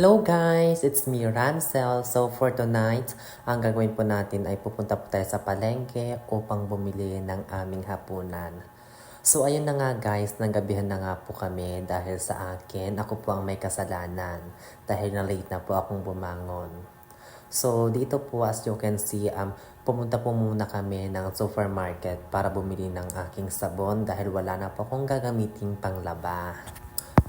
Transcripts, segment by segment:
Hello guys! It's me, Ransel. So for tonight, ang gagawin po natin ay pupunta po tayo sa palengke upang bumili ng aming hapunan. So ayun na nga guys, nanggabihan na nga po kami dahil sa akin, ako po ang may kasalanan dahil na late na po akong bumangon. So dito po as you can see, um, pumunta po muna kami ng supermarket para bumili ng aking sabon dahil wala na po akong gagamiting panglaba.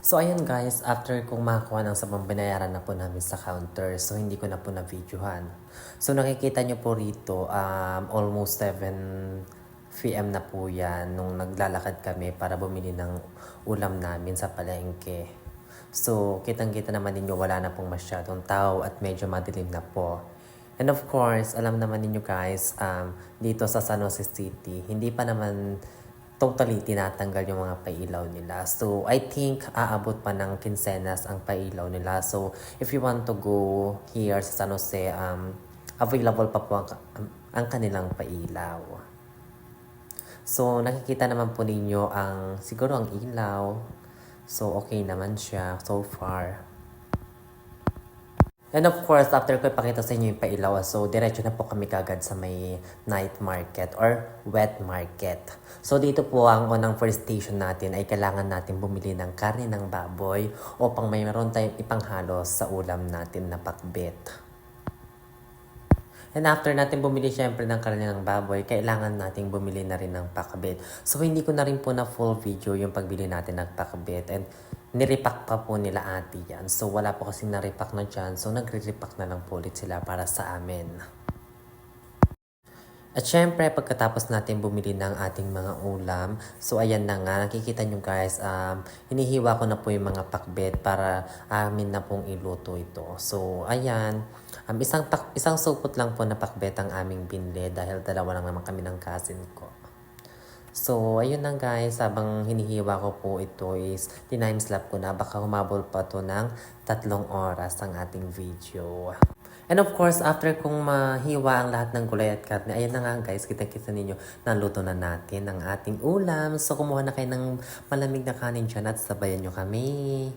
So ayun guys, after kong makakuha ng sabon, binayaran na po namin sa counter. So hindi ko na po na-videohan. So nakikita nyo po rito, um, almost 7 PM na po yan nung naglalakad kami para bumili ng ulam namin sa palengke. So kitang-kita naman ninyo wala na pong masyadong tao at medyo madilim na po. And of course, alam naman ninyo guys, um, dito sa San Jose City, hindi pa naman totally tinatanggal yung mga pailaw nila. So, I think aabot pa ng kinsenas ang pailaw nila. So, if you want to go here sa San Jose, um, available pa po ang, ang kanilang pailaw. So, nakikita naman po ninyo ang, siguro ang ilaw. So, okay naman siya so far. And of course, after ko ipakita sa inyo yung pailaw, so diretso na po kami kagad sa may night market or wet market. So dito po ang unang first station natin ay kailangan natin bumili ng karne ng baboy upang may meron tayong ipanghalo sa ulam natin na pakbet. And after natin bumili syempre ng karne ng baboy, kailangan nating bumili na rin ng pakbet. So hindi ko na rin po na full video yung pagbili natin ng pakbet. And niripak pa po nila ate yan. So wala po kasi naripak na dyan. So nagre-repack na lang po ulit sila para sa amin. At syempre, pagkatapos natin bumili ng ating mga ulam, so ayan na nga, nakikita nyo guys, um, hinihiwa ko na po yung mga pakbet para amin na pong iluto ito. So, ayan, um, isang, isang supot lang po na pakbet ang aming binili dahil dalawa lang naman kami ng cousin ko. So, ayun na guys, habang hinihiwa ko po ito is, tinime-slap ko na, baka humabol pa to ng tatlong oras ang ating video. And of course, after kong mahiwa ang lahat ng gulay at karne, ayun na nga guys, kita-kita ninyo, naluto na natin ang ating ulam. So, kumuha na kayo ng malamig na kanin dyan at sabayan nyo kami.